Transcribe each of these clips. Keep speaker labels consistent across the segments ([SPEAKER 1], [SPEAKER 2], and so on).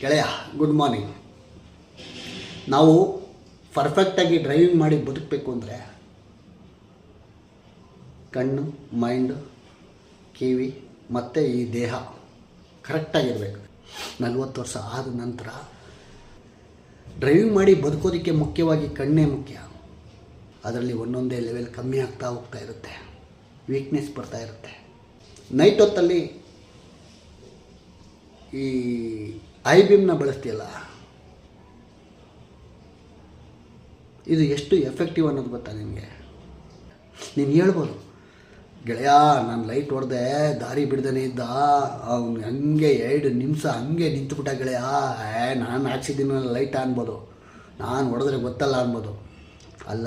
[SPEAKER 1] ಗೆಳೆಯ good morning ನಾವು ಪರ್ಫೆಕ್ಟಾಗಿ ಡ್ರೈವಿಂಗ್ ಮಾಡಿ ಬದುಕಬೇಕು ಅಂದರೆ ಕಣ್ಣು ಮೈಂಡು ಕಿವಿ, ಮತ್ತು ಈ ದೇಹ ಕರೆಕ್ಟಾಗಿರಬೇಕು ನಲ್ವತ್ತು ವರ್ಷ ಆದ ನಂತರ ಡ್ರೈವಿಂಗ್ ಮಾಡಿ ಬದುಕೋದಕ್ಕೆ ಮುಖ್ಯವಾಗಿ ಕಣ್ಣೇ ಮುಖ್ಯ. ಅದರಲ್ಲಿ ಒಂದೊಂದೇ ಲೆವೆಲ್ ಕಮ್ಮಿ ಆಗ್ತಾ ಹೋಗ್ತಾ ಇರುತ್ತೆ. ವೀಕ್ನೆಸ್ ಬರ್ತಾ ಇರುತ್ತೆ. ನೈಟ್ ಹೊತ್ತಲ್ಲಿ ಈ ಐ ಬಿಮ್ನ ಬಳಸ್ತೀಯಲ್ಲ? ಇದು ಎಷ್ಟು ಎಫೆಕ್ಟಿವ್ ಅನ್ನೋದು ಗೊತ್ತಾ ನಿಮಗೆ ನೀನು ಹೇಳ್ಬೋದು. ಗೆಳೆಯ, ನಾನು ಲೈಟ್ ಹೊಡೆದೆ, ದಾರಿ ಬಿಡ್ದೇ ಇದ್ದ. ಅವ್ನು ಹಂಗೆ ಎರಡು ನಿಮಿಷ ಹಂಗೆ ನಿಂತುಬಿಟ್ಟ ಗೆಳೆಯ. ಏ, ನಾನು ಹಾಕ್ಸಿದ್ದೀನಿ ಲೈಟ್ ಅನ್ಬೋದು. ನಾನು ಹೊಡೆದ್ರೆ ಗೊತ್ತಲ್ಲ ಅನ್ಬೋದು. ಅಲ್ಲ,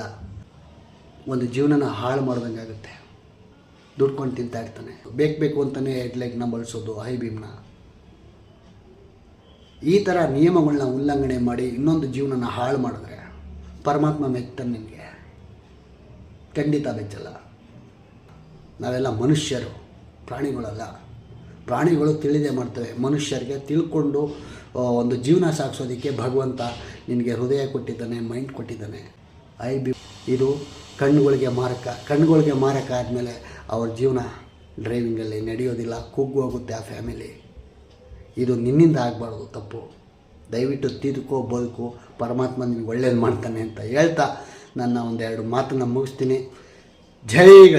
[SPEAKER 1] ಒಂದು ಜೀವನನ ಹಾಳು ಮಾಡ್ದಂಗೆ ಆಗುತ್ತೆ ದುಡ್ಕೊಂಡು ತಿಂತಾ ಇರ್ತಾನೆ. ಬೇಕು ಬೇಕು ಅಂತಲೇ ಹೆಡ್ಲೈಟ್ನ ಬಳಸೋದು ಹೈ ಬೀಮ್ನ ಈ ಥರ ನಿಯಮಗಳನ್ನ ಉಲ್ಲಂಘನೆ ಮಾಡಿ ಇನ್ನೊಂದು ಜೀವನನ ಹಾಳು ಮಾಡಿದ್ರೆ ಪರಮಾತ್ಮ ಮೆಚ್ಚ ನಿಮಗೆ. ಖಂಡಿತ ಬೆಚ್ಚಲ್ಲ ನಾವೆಲ್ಲ ಮನುಷ್ಯರು, ಪ್ರಾಣಿಗಳಲ್ಲ. ಪ್ರಾಣಿಗಳು ತಿಳಿದೇ ಮಾಡ್ತವೆ. ಮನುಷ್ಯರಿಗೆ ತಿಳ್ಕೊಂಡು ಒಂದು ಜೀವನ ಸಾಗಿಸೋದಕ್ಕೆ ಭಗವಂತ ನಿನಗೆ ಹೃದಯ ಕೊಟ್ಟಿದ್ದಾನೆ ಮೈಂಡ್ ಕೊಟ್ಟಿದ್ದಾನೆ. ಐ ಬಿ ಇದು ಕಣ್ಣುಗಳಿಗೆ ಮಾರಕ. ಕಣ್ಣುಗಳಿಗೆ ಮಾರಕ ಆದಮೇಲೆ ಅವ್ರ ಜೀವನ ಡ್ರೈವಿಂಗಲ್ಲಿ ನಡೆಯೋದಿಲ್ಲ, ಕುಗ್ಗು ಹೋಗುತ್ತೆ ಆ ಫ್ಯಾಮಿಲಿ ಇದು ನಿನ್ನಿಂದ ಆಗಬಾರ್ದು, ತಪ್ಪು. ದಯವಿಟ್ಟು ತಿದ್ಕೋ, ಬದುಕು. ಪರಮಾತ್ಮ ನಿನಗೆ ಒಳ್ಳೇದು ಮಾಡ್ತಾನೆ ಅಂತ ಹೇಳ್ತಾ ನನ್ನ ಒಂದೆರಡು ಮಾತನ್ನು ಮುಗಿಸ್ತೀನಿ. ಜೈ